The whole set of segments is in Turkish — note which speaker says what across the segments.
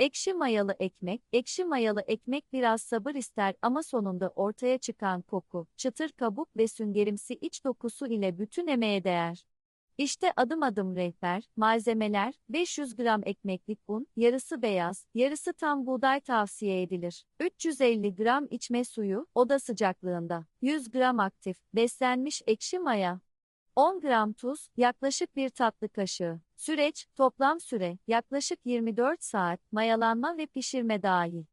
Speaker 1: Ekşi mayalı ekmek, ekşi mayalı ekmek biraz sabır ister ama sonunda ortaya çıkan koku, çıtır kabuk ve süngerimsi iç dokusu ile bütün emeğe değer. İşte adım adım rehber, malzemeler, 500 gram ekmeklik un, yarısı beyaz, yarısı tam buğday tavsiye edilir. 350 gram içme suyu, oda sıcaklığında. 100 gram aktif, beslenmiş ekşi maya. 10 gram tuz, yaklaşık bir tatlı kaşığı. Süreç, toplam süre, yaklaşık 24 saat, mayalanma ve pişirme dahil.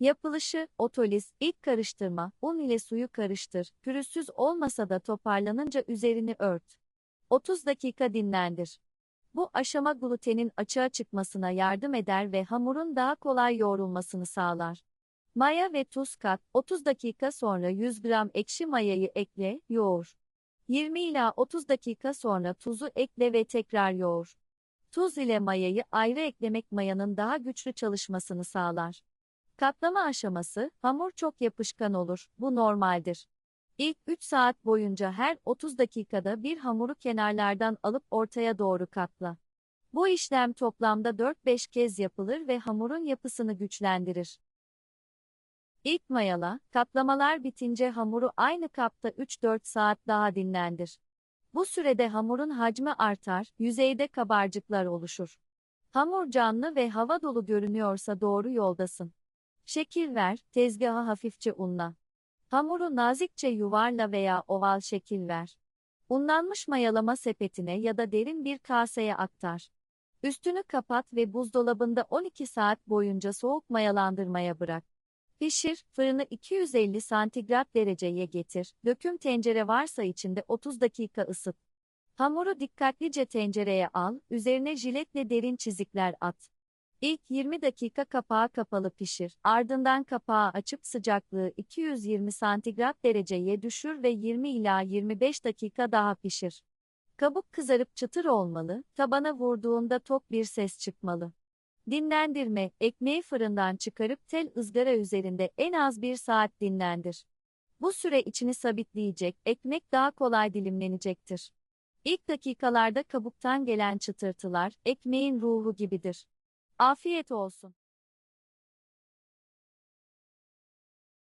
Speaker 1: Yapılışı, otoliz, ilk karıştırma, un ile suyu karıştır, pürüzsüz olmasa da toparlanınca üzerini ört. 30 dakika dinlendir. Bu aşama glutenin açığa çıkmasına yardım eder ve hamurun daha kolay yoğrulmasını sağlar. Maya ve tuz kat, 30 dakika sonra 100 gram ekşi mayayı ekle, yoğur. 20 ila 30 dakika sonra tuzu ekle ve tekrar yoğur. Tuz ile mayayı ayrı eklemek mayanın daha güçlü çalışmasını sağlar. Katlama aşaması, hamur çok yapışkan olur, bu normaldir. İlk 3 saat boyunca her 30 dakikada bir hamuru kenarlardan alıp ortaya doğru katla. Bu işlem toplamda 4-5 kez yapılır ve hamurun yapısını güçlendirir. İlk mayala, katlamalar bitince hamuru aynı kapta 3-4 saat daha dinlendir. Bu sürede hamurun hacmi artar, yüzeyde kabarcıklar oluşur. Hamur canlı ve hava dolu görünüyorsa doğru yoldasın. Şekil ver, tezgaha hafifçe unla. Hamuru nazikçe yuvarla veya oval şekil ver. Unlanmış mayalama sepetine ya da derin bir kaseye aktar. Üstünü kapat ve buzdolabında 12 saat boyunca soğuk mayalandırmaya bırak. Pişir, fırını 250 santigrat dereceye getir, döküm tencere varsa içinde 30 dakika ısıt. Hamuru dikkatlice tencereye al, üzerine jiletle derin çizikler at. İlk 20 dakika kapağı kapalı pişir. Ardından kapağı açıp sıcaklığı 220 santigrat dereceye düşür ve 20 ila 25 dakika daha pişir. Kabuk kızarıp çıtır olmalı, tabana vurduğunda tok bir ses çıkmalı. Dinlendirme, ekmeği fırından çıkarıp tel ızgara üzerinde en az bir saat dinlendir. Bu süre içini sabitleyecek, ekmek daha kolay dilimlenecektir. İlk dakikalarda kabuktan gelen çıtırtılar, ekmeğin ruhu gibidir. Afiyet olsun.